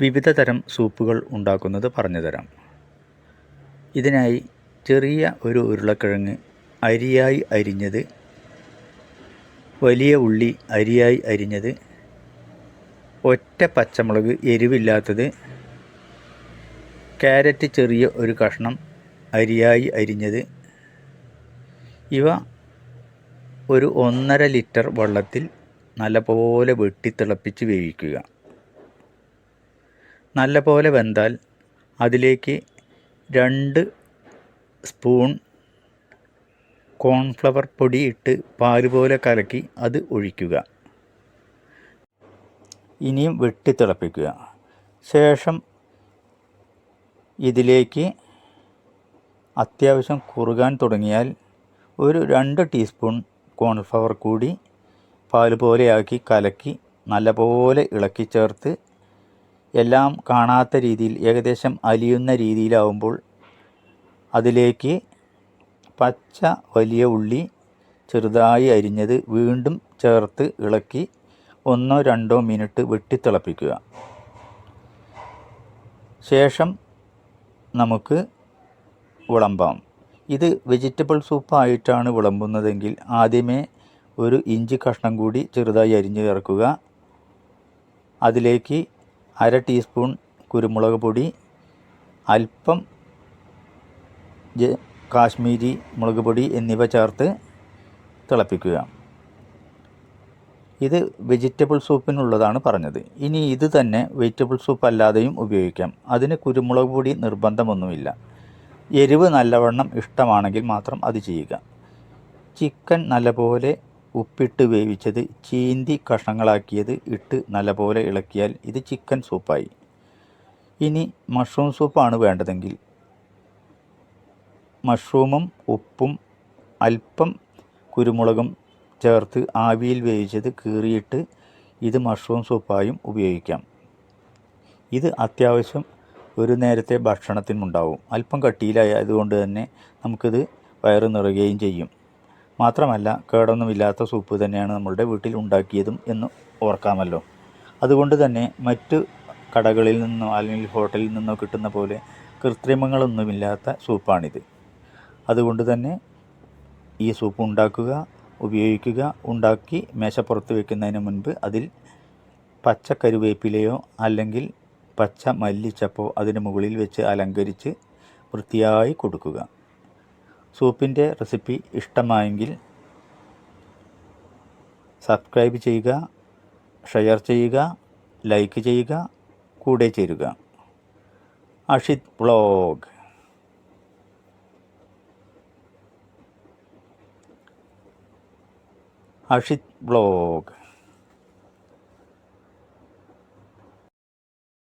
വിവിധ തരം സൂപ്പുകൾ ഉണ്ടാക്കുന്നത് പറഞ്ഞു തരാം ഇതിനായി ചെറിയ ഒരു ഉരുളക്കിഴങ്ങ് അരിയായി അരിഞ്ഞത് വലിയ ഉള്ളി അരിയായി അരിഞ്ഞത് ഒറ്റ പച്ചമുളക് എരിവില്ലാത്തത് ക്യാരറ്റ് ചെറിയ ഒരു കഷ്ണം അരിയായി അരിഞ്ഞത് ഇവ ഒരു ഒന്നര ലിറ്റർ വെള്ളത്തിൽ നല്ലപോലെ വെട്ടിത്തിളപ്പിച്ച് വേവിക്കുക. നല്ലപോലെ വെന്താൽ അതിലേക്ക് രണ്ട് സ്പൂൺ കോൺഫ്ലവർ പൊടി ഇട്ട് പാൽ പോലെ കലക്കി അത് ഒഴിക്കുക. ഇനിയും വെട്ടി തിളപ്പിക്കുക. ശേഷം ഇതിലേക്ക് അത്യാവശ്യം കുറുകാൻ തുടങ്ങിയാൽ ഒരു രണ്ട് ടീസ്പൂൺ കോൺഫ്ലവർ കൂടി പാൽ പോലെയാക്കി കലക്കി നല്ലപോലെ ഇളക്കി ചേർത്ത് എല്ലാം കാണാത്ത രീതിയിൽ ഏകദേശം അലിയുന്ന രീതിയിലാവുമ്പോൾ അതിലേക്ക് പച്ച വലിയ ഉള്ളി ചെറുതായി അരിഞ്ഞത് വീണ്ടും ചേർത്ത് ഇളക്കി ഒന്നോ രണ്ടോ മിനിറ്റ് വെട്ടിത്തിളപ്പിക്കുക. ശേഷം നമുക്ക് വിളമ്പാം. ഇത് വെജിറ്റബിൾ സൂപ്പായിട്ടാണ് വിളമ്പുന്നതെങ്കിൽ ആദ്യമേ ഒരു ഇഞ്ചി കഷ്ണം കൂടി ചെറുതായി അരിഞ്ഞു ചേർക്കുക. അതിലേക്ക് അര ടീസ്പൂൺ കുരുമുളക് പൊടി അല്പം കാശ്മീരി മുളക് പൊടി എന്നിവ ചേർത്ത് തിളപ്പിക്കുക. ഇത് വെജിറ്റബിൾ സൂപ്പിനുള്ളതാണ് പറഞ്ഞത്. ഇനി ഇത് തന്നെ വെജിറ്റബിൾ സൂപ്പ് അല്ലാതെയും ഉപയോഗിക്കാം. അതിന് കുരുമുളക് പൊടി നിർബന്ധമൊന്നുമില്ല. എരിവ് നല്ലവണ്ണം ഇഷ്ടമാണെങ്കിൽ മാത്രം അത് ചെയ്യുക. ചിക്കൻ നല്ലപോലെ ഉപ്പിട്ട് വേവിച്ചത് ചീന്തി കഷ്ണങ്ങളാക്കിയത് ഇട്ട് നല്ലപോലെ ഇളക്കിയാൽ ഇത് ചിക്കൻ സൂപ്പായി ഇനി മഷ്റൂം സൂപ്പാണ് വേണ്ടതെങ്കിൽ. മഷ്റൂമും ഉപ്പും അല്പം കുരുമുളകും ചേർത്ത് ആവിയിൽ വേവിച്ചത് കീറിയിട്ട് ഇത് മഷ്റൂം സൂപ്പായും ഉപയോഗിക്കാം. ഇത് അത്യാവശ്യം ഒരു നേരത്തെ ഭക്ഷണത്തിനുണ്ടാവും അല്പം കട്ടിയിലായതുകൊണ്ട് തന്നെ നമുക്കിത് വയറ് നിറയുകയും ചെയ്യും. മാത്രമല്ല കേടൊന്നുമില്ലാത്ത സൂപ്പ് തന്നെയാണ് നമ്മളുടെ വീട്ടിൽ ഉണ്ടാക്കിയതും എന്ന് ഓർക്കാമല്ലോ. അതുകൊണ്ട് തന്നെ മറ്റ് കടകളിൽ നിന്നോ അല്ലെങ്കിൽ ഹോട്ടലിൽ നിന്നോ കിട്ടുന്ന പോലെ കൃത്രിമങ്ങളൊന്നുമില്ലാത്ത സൂപ്പാണിത്. അതുകൊണ്ട് തന്നെ ഈ സൂപ്പ് ഉണ്ടാക്കുക ഉപയോഗിക്കുക ഉണ്ടാക്കി മേശപ്പുറത്ത് വെക്കുന്നതിന് മുൻപ് അതിൽ പച്ച കരുവേപ്പിലയോ അല്ലെങ്കിൽ പച്ച മല്ലിച്ചപ്പോ അതിന് മുകളിൽ വെച്ച് അലങ്കരിച്ച് വൃത്തിയായി കൊടുക്കുക. സൂപ്പിന്റെ റെസിപ്പി ഇഷ്ടമായെങ്കിൽ സബ്സ്ക്രൈബ് ചെയ്യുക ഷെയർ ചെയ്യുക ലൈക്ക് ചെയ്യുക കൂടെ ചേരുക. അഷിത് വ്ളോഗ്. അഷിത് വ്ളോഗ്.